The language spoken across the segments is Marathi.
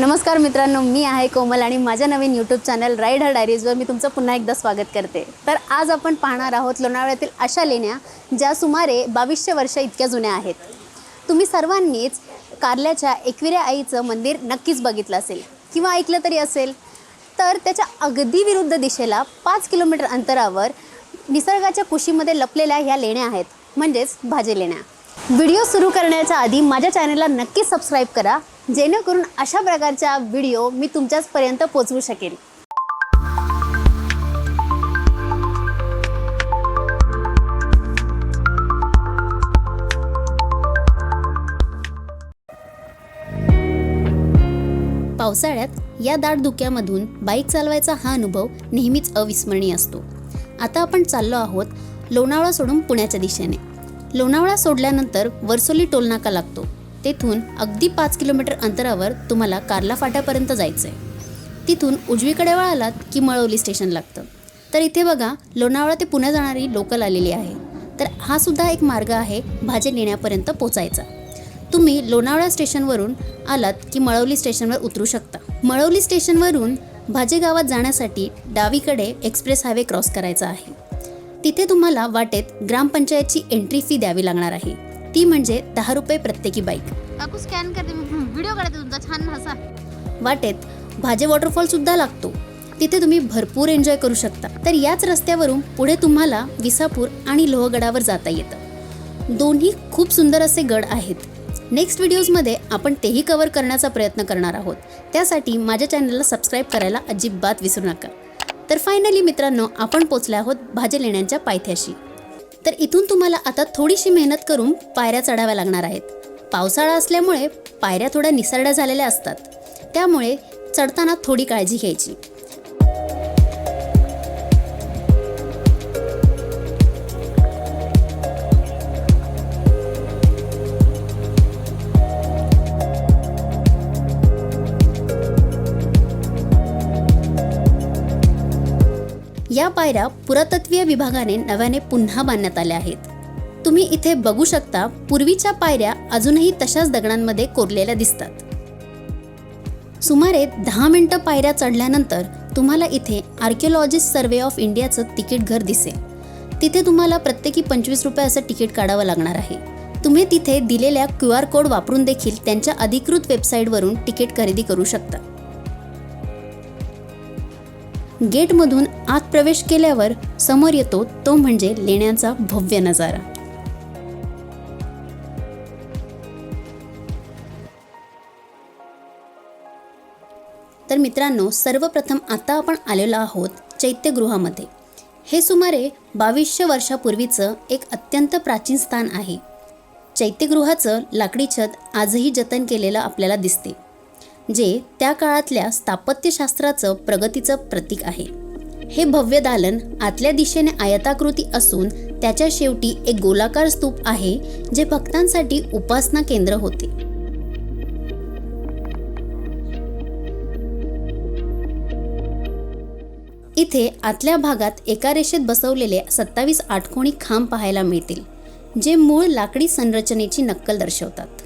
नमस्कार मित्रांनो मी आहे कोमल आणि माझ्या नवीन यूट्यूब चॅनल राईड हर डायरीजवर मी तुमचं पुन्हा एकदा स्वागत करते. तर आज आपण पाहणार आहोत लोणावळ्यातील अशा लेण्या ज्या सुमारे बावीसशे वर्ष इतक्या जुन्या आहेत. तुम्ही सर्वांनीच कारल्याच्या एकविऱ्या आईचं मंदिर नक्कीच बघितलं असेल किंवा ऐकलं तरी असेल. तर त्याच्या अगदी विरुद्ध दिशेला पाच किलोमीटर अंतरावर निसर्गाच्या कुशीमध्ये लपलेल्या ह्या लेण्या आहेत म्हणजेच भाजी लेण्या. व्हिडिओ सुरू करण्याच्या आधी माझ्या चॅनलला नक्की सबस्क्राईब करा. जेणेकरून अशा प्रकारच्या व्हिडिओ मी तुमच्याचपर्यंत पोचवू शकेल. पावसाळ्यात या दाट धुक्यामधून बाईक चालवायचा हा अनुभव नेहमीच अविस्मरणीय असतो. आता आपण चाललो आहोत लोणावळा सोडून पुण्याच्या दिशेने. लोणावळा सोडल्यानंतर वर्सोली टोलनाका लागतो. तेथून अगदी पाच किलोमीटर अंतरावर तुम्हाला कार्ला फाट्यापर्यंत जायचं आहे तिथून उजवीकडे वळालात की मळवली स्टेशन लागतं. तर इथे बघा लोणावळा ते पुणे जाणारी लोकल आलेली आहे. तर हा सुद्धा एक मार्ग आहे भाजे लेण्यापर्यंत पोचायचा. तुम्ही लोणावळा स्टेशनवरून आलात की मळवली स्टेशनवर उतरू शकता. मळवली स्टेशनवरून भाजे गावात जाण्यासाठी डावीकडे एक्सप्रेस हायवे क्रॉस करायचा आहे. तिथे तुम्हाला वाटेत ग्रामपंचायतची एंट्री फी द्यावी लागणार आहे. ती म्हणजे दहा रुपये प्रत्येकी बाईक. काकू स्कॅन करते मी. व्हिडिओ काढते तुमचा. छान हसा वाटेत भाजे वॉटरफॉल सुद्धा लागतो. तिथे तुम्ही भरपूर एन्जॉय करू शकता. तर याच रस्त्यावरून पुढे तुम्हाला विसापूर आणि लोहगडावर जाता येतं. दोन्ही खूप सुंदर असे गड आहेत. नेक्स्ट व्हिडिओजमध्ये आपण तेही कव्हर करण्याचा प्रयत्न करणार आहोत. त्यासाठी माझ्या चॅनलला सबस्क्राईब करायला अजिबात विसरू नका. तर फायनली मित्रांनो आपण पोचले आहोत भाजे लेण्यांच्या पायथ्याशी. तर इथून तुम्हाला आता थोडीशी मेहनत करून पायऱ्या चढाव्या लागणार आहेत. पावसाळा असल्यामुळे पायऱ्या थोड्या निसरड्या झालेल्या असतात. त्यामुळे चढताना थोडी काळजी घ्यायची. या पायऱ्या पुरातत्वीय विभागाने नव्याने पुन्हा बांधण्यात आल्या आहेत. तुम्ही इथे बघू शकता पूर्वीच्या पायऱ्या अजूनही तशाच दगडांमध्ये कोरलेल्या दिसतात. सुमारे दहा मिनिटं पायऱ्या चढल्यानंतर तुम्हाला इथे आर्किओलॉजिस्ट सर्वे ऑफ इंडियाचं तिकीट घर दिसेल. तिथे तुम्हाला प्रत्येकी पंचवीस रुपये असं तिकीट काढावं लागणार आहे. तुम्ही तिथे दिलेल्या क्यू आर कोड वापरून देखील त्यांच्या अधिकृत वेबसाईटवरून तिकीट खरेदी करू शकता. गेटमधून आत प्रवेश केल्यावर समोर येतो तो म्हणजे लेण्यांचा भव्य नजारा. तर मित्रांनो सर्वप्रथम आता आपण आलेलो आहोत चैत्यगृहामध्ये. हे सुमारे बावीसशे वर्षापूर्वीचं एक अत्यंत प्राचीन स्थान आहे. चैत्यगृहाचं लाकडी छत आजही जतन केलेलं आपल्याला दिसते. जे त्या काळातल्या स्थापत्यशास्त्राचं प्रगतीचं प्रतीक आहे. हे भव्य दालन आतल्या दिशेने आयताकृती असून त्याच्या शेवटी एक गोलाकार स्तूप आहे जे भक्तांसाठी उपासना केंद्र होते. इथे आतल्या भागात एका रेषेत बसवलेले सत्तावीस आठकोणी खांब पाहायला मिळतील जे मूळ लाकडी संरचनेची नक्कल दर्शवतात.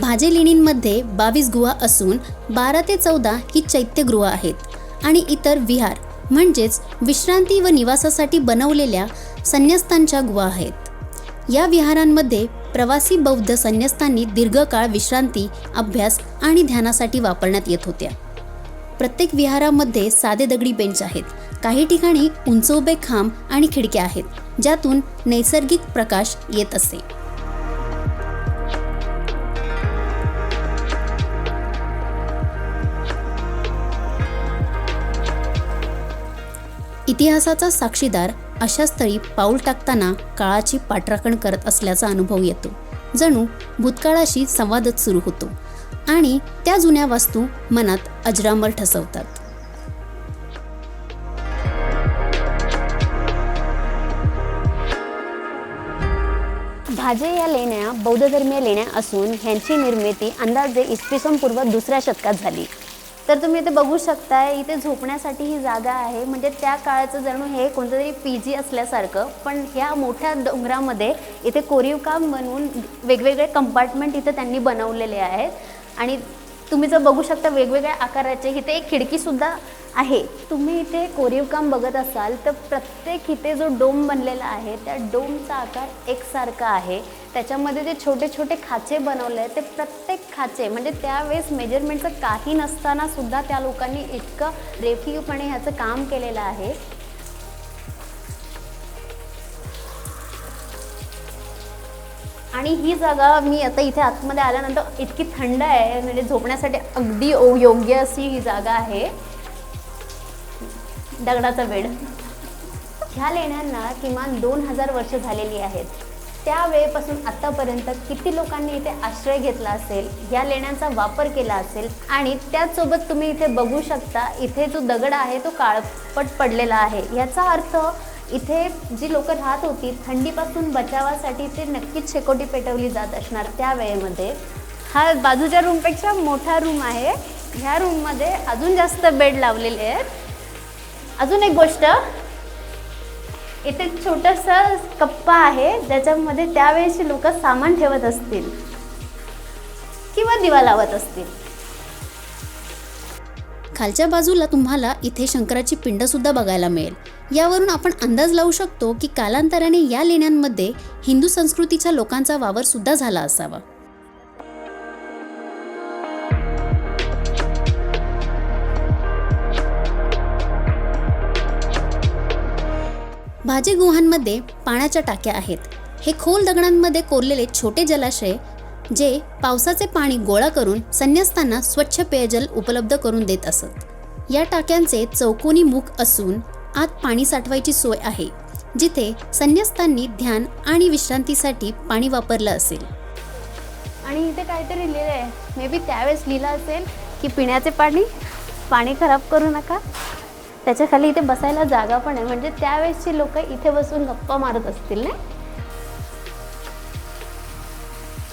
भाजे लेणींमध्ये बावीस गुहा असून बारा ते चौदा ही चैत्यगृह आहेत. आणि इतर विहार म्हणजेच विश्रांती व निवासासाठी बनवलेल्या संन्यस्तांच्या गुहा आहेत. या विहारांमध्ये प्रवासी बौद्ध संन्यस्तांनी दीर्घकाळ विश्रांती अभ्यास आणि ध्यानासाठी वापरण्यात येत होत्या. प्रत्येक विहारामध्ये साधे दगडी बेंच आहेत. काही ठिकाणी उंच उभे खांब आणि खिडक्या आहेत ज्यातून नैसर्गिक प्रकाश येत असे. इतिहासाचा साक्षीदार अशा स्थळी पाऊल टाकताना काळाची पाठराखण करत असल्याचा अनुभव येतो. जणू भूतकाळाशी संवादच सुरू होतो आणि त्या जुन्या वास्तू मनात अजरामर ठसवतात. भाजे या लेण्या बौद्ध धर्मीय लेण्या असून ह्यांची निर्मिती अंदाजे इसवी सन पूर्व दुसऱ्या शतकात झाली. तर तुम्ही इथे बघू शकताय इथे झोपण्यासाठी ही जागा आहे. म्हणजे त्या काळाचं जणू हे कोणतं तरी पी जी असल्यासारखं पण ह्या मोठ्या डोंगरामध्ये इथे कोरीवकाम बनवून वेगवेगळे कंपार्टमेंट इथे त्यांनी बनवलेले आहेत. आणि तुम्ही जर बघू शकता वेगवेगळ्या आकाराचे इथे एक खिडकीसुद्धा आहे. तुम्ही इथे कोरीवकाम बघत असाल तर प्रत्येक इथे जो डोम बनलेला आहे त्या डोमचा आकार एकसारखा आहे. त्याच्यामध्ये जे छोटे छोटे खाचे बनवले आहेत ते प्रत्येक खाचे म्हणजे त्यावेळेस मेजरमेंटचं काही नसतानासुद्धा त्या लोकांनी इतकं रेखीवपणे ह्याचं काम केलेलं आहे. आणि ही जागा मी आता इथे आतमध्ये आल्यानंतर इतकी थंड आहे म्हणजे झोपण्यासाठी अगदी ओ- योग्य अशी ही जागा आहे. दगडाचा बेड ह्या लेण्यांना किमान दोन हजार वर्ष झालेली आहेत. त्या वेळेपासून आत्तापर्यंत किती लोकांनी इथे आश्रय घेतला असेल या लेण्यांचा वापर केला असेल आणि त्याचसोबत तुम्ही इथे बघू शकता इथे जो दगड आहे तो काळपट पडलेला आहे. याचा अर्थ इथे जी लोक राहत होती थंडीपासून बचावासाठी ते नक्कीच शेकोटी पेटवली जात असणार त्या वेळेमध्ये. हा बाजूच्या रूमपेक्षा मोठा रूम आहे. ह्या रूममध्ये अजून जास्त बेड लावलेले आहेत. अजून एक गोष्ट इथे छोटासा कप्पा आहे ज्याच्यामध्ये त्यावेळेची लोक सामान ठेवत असतील किंवा दिवा लावत असतील. खालच्या बाजूला तुम्हाला इथे शंकराची पिंड सुद्धा बघायला मिळेल. यावरून आपण अंदाज लावू शकतो की कालांतराने या लेण्यांमध्ये हिंदू संस्कृतीच्या लोकांचा वावर सुद्धा झाला असावा. भाजी गुहांमध्ये पाण्याच्या टाक्या आहेत. हे खोल दगडांमध्ये कोरलेले छोटे जलाशय जे पावसाचे पाणी गोळा करून संन्यस्तांना स्वच्छ पेयजल उपलब्ध करून देत असत. या टाक्यांचे चौकोनी मुख असून आत पाणी साठवायची सोय आहे जिथे संन्यस्तांनी ध्यान आणि विश्रांतीसाठी पाणी वापरलं असेल. आणि इथे काहीतरी लिहिलं आहे मे बी त्यावेळेस लिहिलं असेल की पिण्याचे पाणी पाणी खराब करू नका. त्याच्याखाली इथे बसायला जागा पण आहे म्हणजे त्यावेळेसची लोक इथे बसून गप्पा मारत असतील ना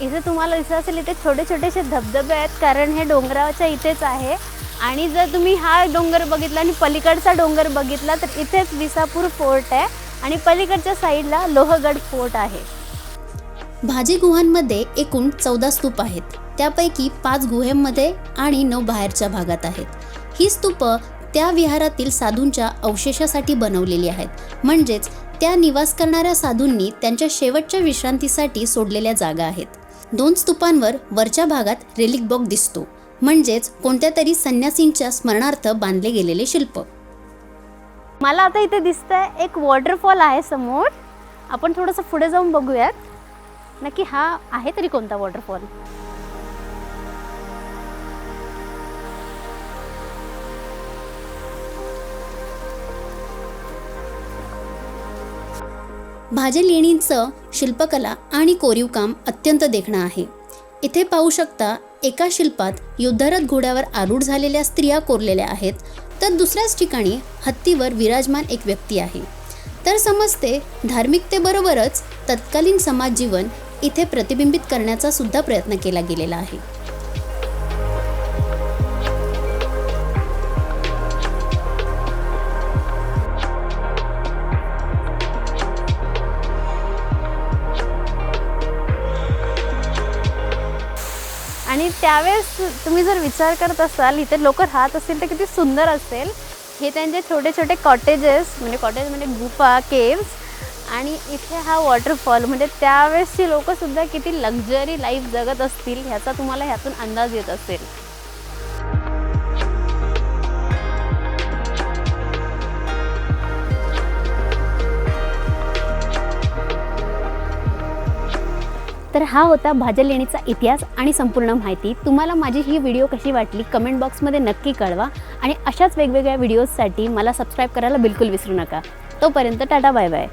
इथे तुम्हाला दिसत असेल इथे छोटे छोटेसे धबधबे आहेत कारण हे डोंगराच्या इथेच आहे. आणि जर तुम्ही हा डोंगर बघितला आणि पलीकडचा डोंगर बघितला तर इथेच विसापूर फोर्ट आहे आणि पलीकडच्या साईडला लोहगड फोर्ट आहे. भाजी गुहांमध्ये एकूण चौदा स्तूप आहेत. त्यापैकी पाच गुहेमध्ये आणि नऊ बाहेरच्या भागात आहेत. ही स्तूप त्या विहारातील साधूंच्या अवशेषासाठी बनवलेली आहेत. म्हणजेच त्या निवास करणाऱ्या साधूंनी त्यांच्या शेवटच्या विश्रांतीसाठी सोडलेल्या जागा आहेत. दोन स्तूपांवर वरच्या भागात रेलिक बॉक दिसतो. म्हणजेच कोणत्या तरी संन्यासींच्या स्मरणार्थ बांधले गेलेले शिल्प. मला आता इथे दिसतंय एक वॉटरफॉल आहे समोर. आपण थोडंसं पुढे जाऊन बघूयात. नक्की हा आहे तरी कोणता वॉटरफॉल भाजे लेणींचं शिल्पकला आणि कोरीवकाम अत्यंत देखणं आहे. इथे पाहू शकता एका शिल्पात युद्धरथ घोड्यावर आरूढ झालेल्या स्त्रिया कोरलेल्या आहेत तर दुसऱ्याच ठिकाणी हत्तीवर विराजमान एक व्यक्ती आहे. तर समजते धार्मिकतेबरोबरच तत्कालीन समाज जीवन इथे प्रतिबिंबित करण्याचा सुद्धा प्रयत्न केला गेलेला आहे. त्यावेळेस तुम्ही जर विचार करत असाल इथे लोक राहत असतील तर किती सुंदर असेल. हे त्यांचे छोटे छोटे कॉटेजेस म्हणजे कॉटेज म्हणजे गुफा केव्स आणि इथे हा वॉटरफॉल म्हणजे त्यावेळेसची लोकंसुद्धा किती लक्झरी लाईफ जगत असतील ह्याचा तुम्हाला ह्यातून अंदाज येत असेल. तर हा होता भाजल लेणीचा इतिहास आणि संपूर्ण माहिती. तुम्हाला माझी ही व्हिडिओ कशी वाटली कमेंट बॉक्समध्ये नक्की कळवा आणि अशाच वेगवेगळ्या व्हिडिओजसाठी मला सबस्क्राईब करायला बिलकुल विसरू नका. तोपर्यंत टाटा बाय बाय.